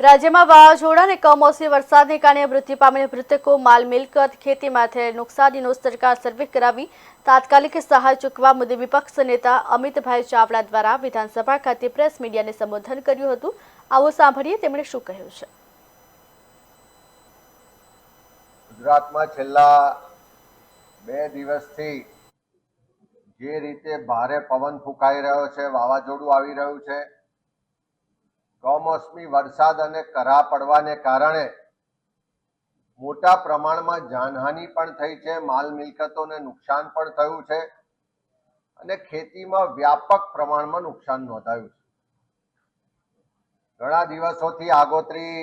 રાજ્યમાં વાવાઝોડા અને કમોસમી વરસાદને કારણે મૃત્યુ પામેલ મૃતકો માલ મિલકત ખેતીમાં થયેલ નુકસાનીનો સરકાર સર્વે કરાવી, તાત્કાલિક સહાય ચૂકવા મુદ્દે વિપક્ષ નેતા અમિતભાઈ ચાવડા દ્વારા વિધાનસભા ખાતે પ્રેસ મીડિયાને સંબોધન કર્યું હતું. આવો સાંભળીએ તેમણે શું કહ્યું છે. ગુજરાતમાં છેલ્લા બે દિવસથી જે રીતે ભારે પવન ફૂંકાઈ રહ્યો છે, વાવાઝોડું આવી રહ્યું છે કમોસમી વરસાદ અને કરા પડવાને કારણે મોટા પ્રમાણમાં જાનહાનિ પણ થઈ છે, માલ મિલકતોને નુકસાન પણ થયું છે અને ખેતીમાં વ્યાપક પ્રમાણમાં નુકસાન નોંધાયું છે. ઘણા દિવસોથી આગોતરી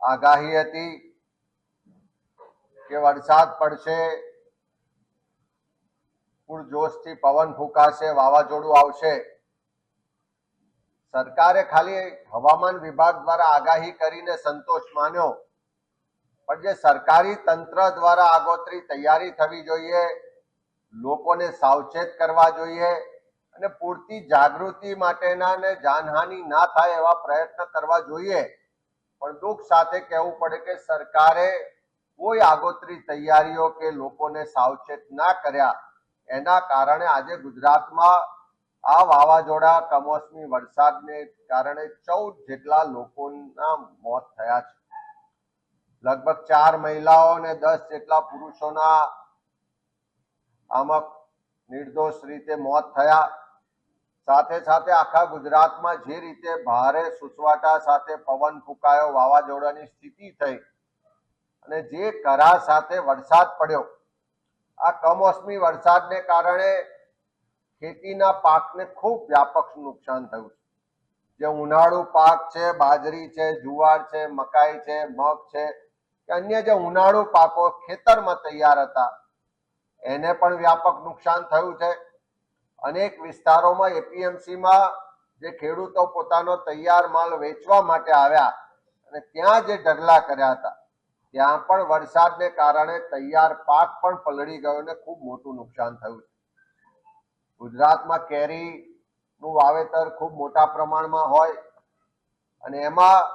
આગાહી હતી કે વરસાદ પડશે, પૂરજોશથી પવન ફૂંકાશે, વાવાઝોડું આવશે સરકારે ખાલી હવામાન વિભાગ દ્વારા આગાહી કરીને સંતોષ માન્યો. પણ જે સરકારી તંત્ર દ્વારા આગોતરી તૈયારી થવી જોઈએ, લોકોને સાવચેત કરવા જોઈએ અને પૂરતી જાગૃતિ માટેના ને જાનહાનિ ના થાય એવા પ્રયત્ન કરવા જોઈએ. પણ દુઃખ સાથે કહેવું પડે કે સરકારે કોઈ આગોતરી તૈયારીઓ કે લોકોને સાવચેત ના કર્યા એના કારણે આજે ગુજરાતમાં આ વાવાઝોડા કમોસમી વરસાદને કારણે ચૌદ જેટલા લોકોના મોત થયા છે. લગભગ ચાર મહિલાઓ અને દસ જેટલા પુરુષોના આમાં નિર્દોષ રીતે મોત થયા. સાથે સાથે આખા ગુજરાતમાં જે રીતે ભારે સુસવાટા સાથે પવન ફૂંકાયો, વાવાઝોડાની સ્થિતિ થઈ અને જે કરા સાથે વરસાદ પડ્યો. આ કમોસમી વરસાદને કારણે ખેતીના પાકને ખૂબ વ્યાપક નુકસાન થયું છે. જે ઉનાળુ પાક છે, બાજરી છે, જુવાર છે, મકાઈ છે, મગ છે કે અન્ય જે ઉનાળુ પાકો ખેતરમાં તૈયાર હતા, એને પણ વ્યાપક નુકસાન થયું છે. અનેક વિસ્તારોમાં એપીએમસીમાં જે ખેડૂતો પોતાનો તૈયાર માલ વેચવા માટે આવ્યા અને ત્યાં જે ઢગલા કર્યા હતા, ત્યાં પણ વરસાદને કારણે તૈયાર પાક પણ પલળી ગયો અને ખૂબ મોટું નુકસાન થયું છે. ગુજરાતમાં કેરીનું વાવેતર ખૂબ મોટા પ્રમાણમાં હોય અને એમાં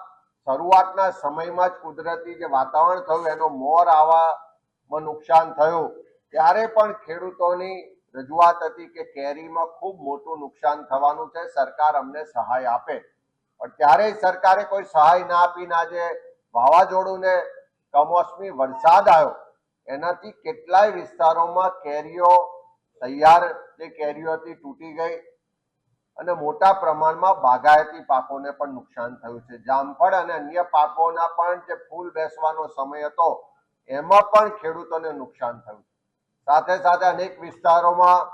શરૂઆતના સમયમાં જ કુદરતી જે વાતાવરણ થયું, એનો મોર આવવામાં નુકસાન થયું. ત્યારે પણ ખેડૂતોની રજૂઆત હતી કે કેરીમાં ખૂબ મોટું નુકસાન થવાનું છે, સરકાર અમને સહાય આપે. પણ ત્યારે સરકારે કોઈ સહાય ના આપીને આજે વાવાઝોડું ને કમોસમી વરસાદ આવ્યો. એનાથી કેટલાય વિસ્તારોમાં કેરીઓ તૈયાર જે કેરીઓ હતી તૂટી ગઈ અને મોટા પ્રમાણમાં બાગાયતી પાકોને પણ નુકસાન થયું છે. જામફળ અને અન્ય પાકોના પણ જે ફૂલ બેસવાનો સમય હતો, એમાં પણ ખેડૂતોને નુકસાન થયું સાથે સાથે અનેક વિસ્તારોમાં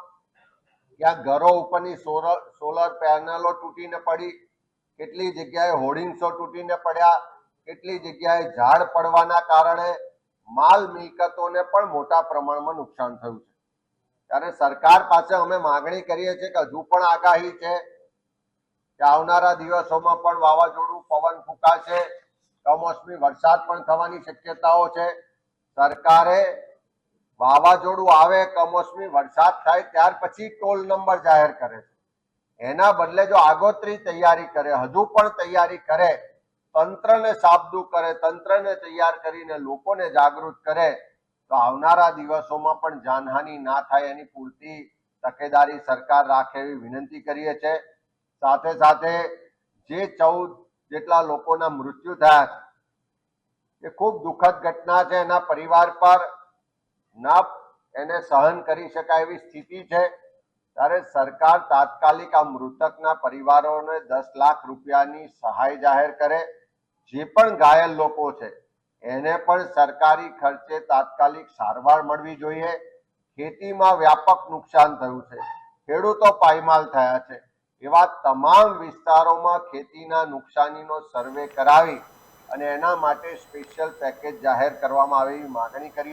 ક્યાંક ઘરો ઉપરની સોલર સોલર પેનલો તૂટીને પડી, કેટલી જગ્યાએ હોર્ડિંગ્સો તૂટીને પડ્યા, કેટલી જગ્યાએ ઝાડ પડવાના કારણે માલ મિલકતોને પણ મોટા પ્રમાણમાં નુકસાન થયું છે. ત્યારે સરકાર પાસે અમે માગણી કરીએ છીએ કે હજુ પણ આગાહી છે કે આવનારા દિવસોમાં પણ વાવાઝોડું પવન ફૂંકાશે. કમોસમી વરસાદ પણ થવાની શક્યતાઓ છે. સરકારે વાવાઝોડું આવે, કમોસમી વરસાદ થાય ત્યાર પછી ટોલ નંબર જાહેર કરે છે. એના બદલે જો આગોતરી તૈયારી કરે, હજુ પણ તૈયારી કરે, તંત્રને સાબદું કરે, તંત્રને તૈયાર કરીને લોકોને જાગૃત કરે તો આવનારા દિવસોમાં પણ જાનહાનિ ના થાય એની પૂરતી તકેદારી સરકાર રાખે એવી વિનંતી કરીએ છે સાથે સાથે જે ચૌદ જેટલા લોકોના મૃત્યુ થયા છે, એ ખૂબ દુઃખદ ઘટના છે. એના પરિવાર પર ના એને સહન કરી શકાય એવી સ્થિતિ છે. ત્યારે સરકાર તાત્કાલિક આ મૃતકના પરિવારોને દસ લાખ રૂપિયાની સહાય જાહેર કરે. જે પણ ઘાયલ લોકો છે એને પણ સરકારી ખર્ચે તાત્કાલિક સારવાર મળવી જોઈએ. ખેતીમાં વ્યાપક નુકસાન થયું છે. ખેડૂતો પાયમાલ થયા છે. એવા તમામ વિસ્તારોમાં ખેતીના નુકસાનીનો સર્વે કરાવી અને એના માટે સ્પેશિયલ પેકેજ જાહેર કરવામાં આવે એવી માગણી કરી